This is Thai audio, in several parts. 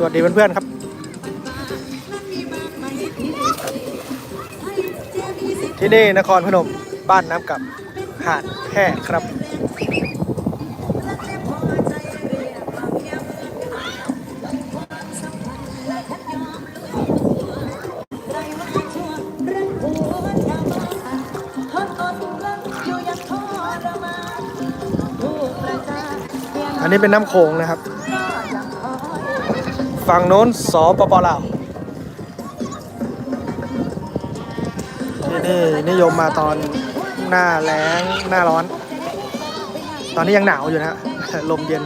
สวัสดีเพื่อนๆครับ ที่นี่นครพนมบ้านน้ำกับหาดแห่ครับ อันนี้เป็นน้ำโขงนะครับ ฝั่งโน้นสปปลาวที่นี่นิยมมาตอนหน้าแล้งหน้าร้อน ตอนนี้ยังหนาวอยู่นะฮะลมเย็น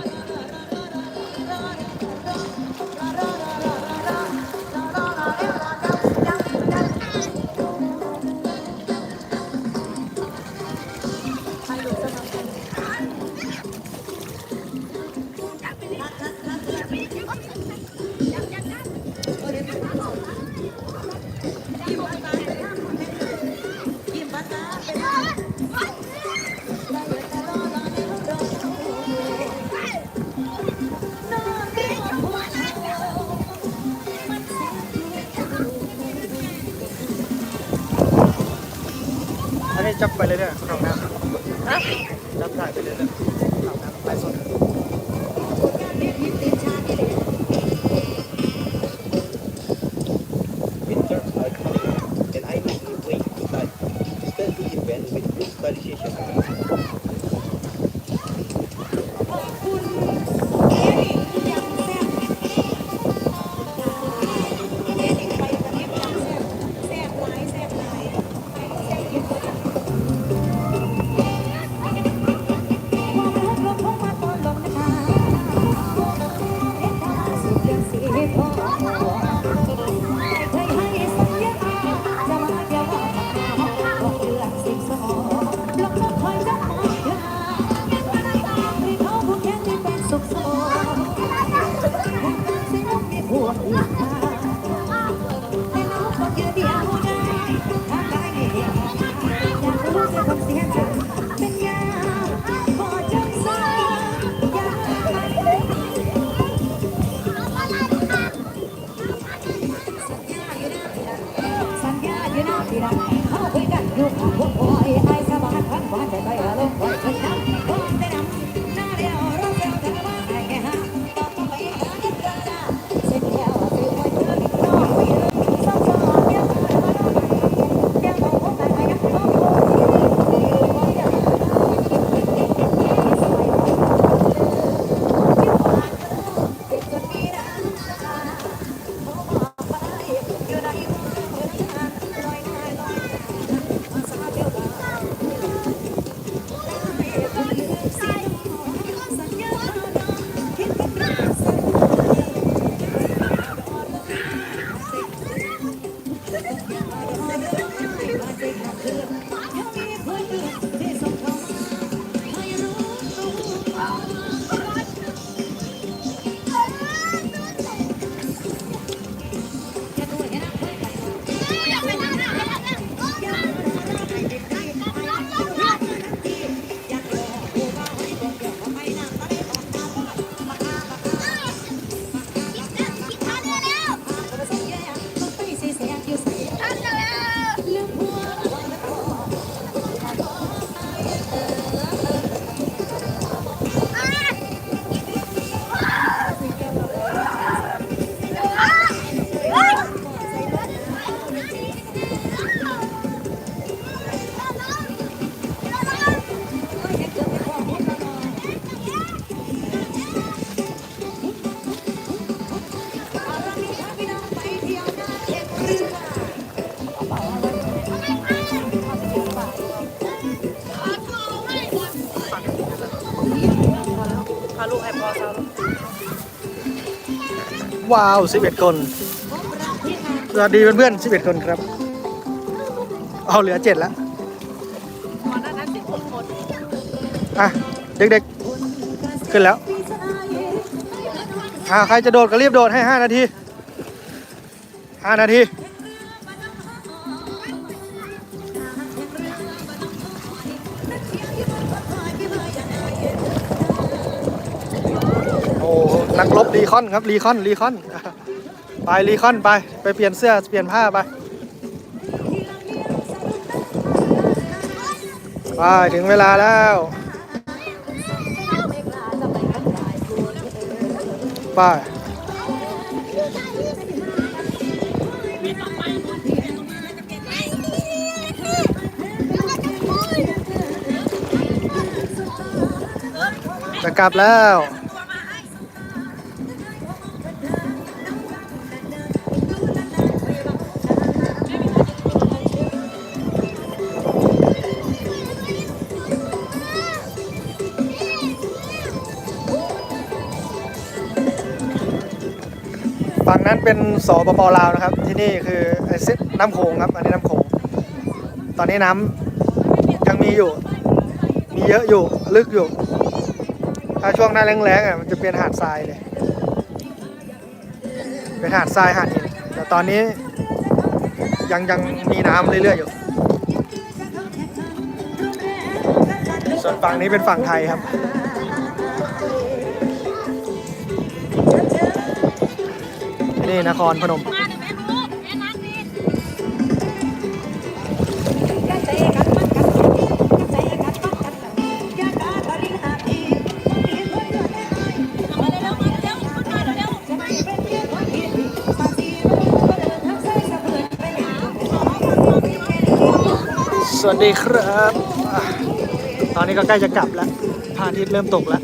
จับไปเลยเนี่ยคุณทองน้ำจับถ่ายไปเลยเนี่ยทองน้ำไปสด ว้าว11 คน สวัสดีเพื่อนๆ11 คนครับ เอาเหลือ7แล้วอะ เด็กๆ ขึ้นแล้วอ่าใครจะโดดก็รีบโดดให้ 5 นาที 5 นาที นักรบรีคอนครับรีคอนรีคอนไปรีคอนไปไปเปลี่ยนเสื้อเปลี่ยนผ้าไปไปถึงเวลาแล้วไปจะกลับแล้ว นั้นเป็นสปปลาวนะครับ ที่นี่คือไอ้เส้นน้ำโขงครับ อันนี้น้ำโขง ตอนนี้น้ำยังมีอยู่ มีเยอะอยู่ ลึกอยู่ ถ้าช่วงหน้าแล้งๆอะมันจะเป็นหาดทรายเลย เป็นหาดทรายหาดหิน แต่ตอนนี้ยังยังมีน้ำเรื่อยๆอยู่ ส่วนฝั่งนี้เป็นฝั่งไทยครับ นี่นครพนมสวัสดีครับ ตอนนี้ก็ใกล้จะกลับแล้วพระอาทิตย์เริ่มตกแล้ว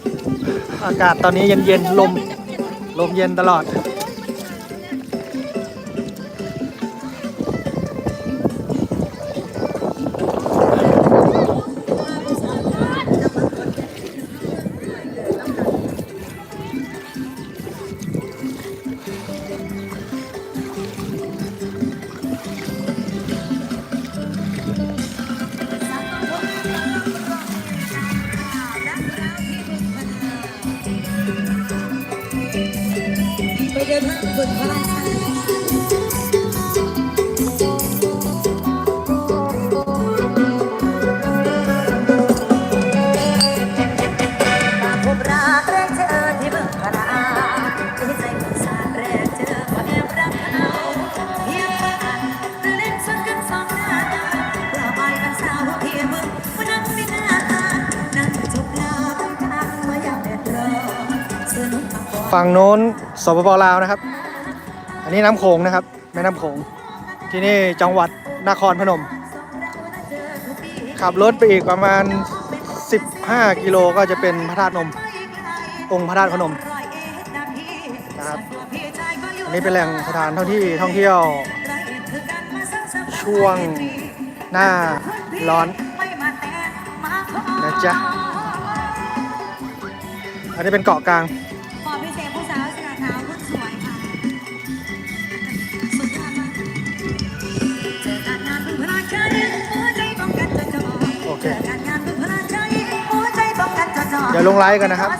อากาศตอนนี้เย็นๆลม ลมเย็นตลอด ย่างเด็ดรอสนุกกับฝั่งโน้นสปปลาวนะครับ อันนี้น้ำโขงนะครับ แม่น้ำโขง ที่นี่จังหวัดนครพนม ขับรถไปอีกประมาณ 15 กิโลก็จะเป็นพระธาตุนม องค์พระธาตุพนมนะครับอันนี้เป็นแหล่งสถานท่องที่ท่องเที่ยว ช่วงหน้าร้อนนะจ๊ะอันนี้เป็นเกาะกลาง เดี๋ยวลงไลฟ์กันนะครับ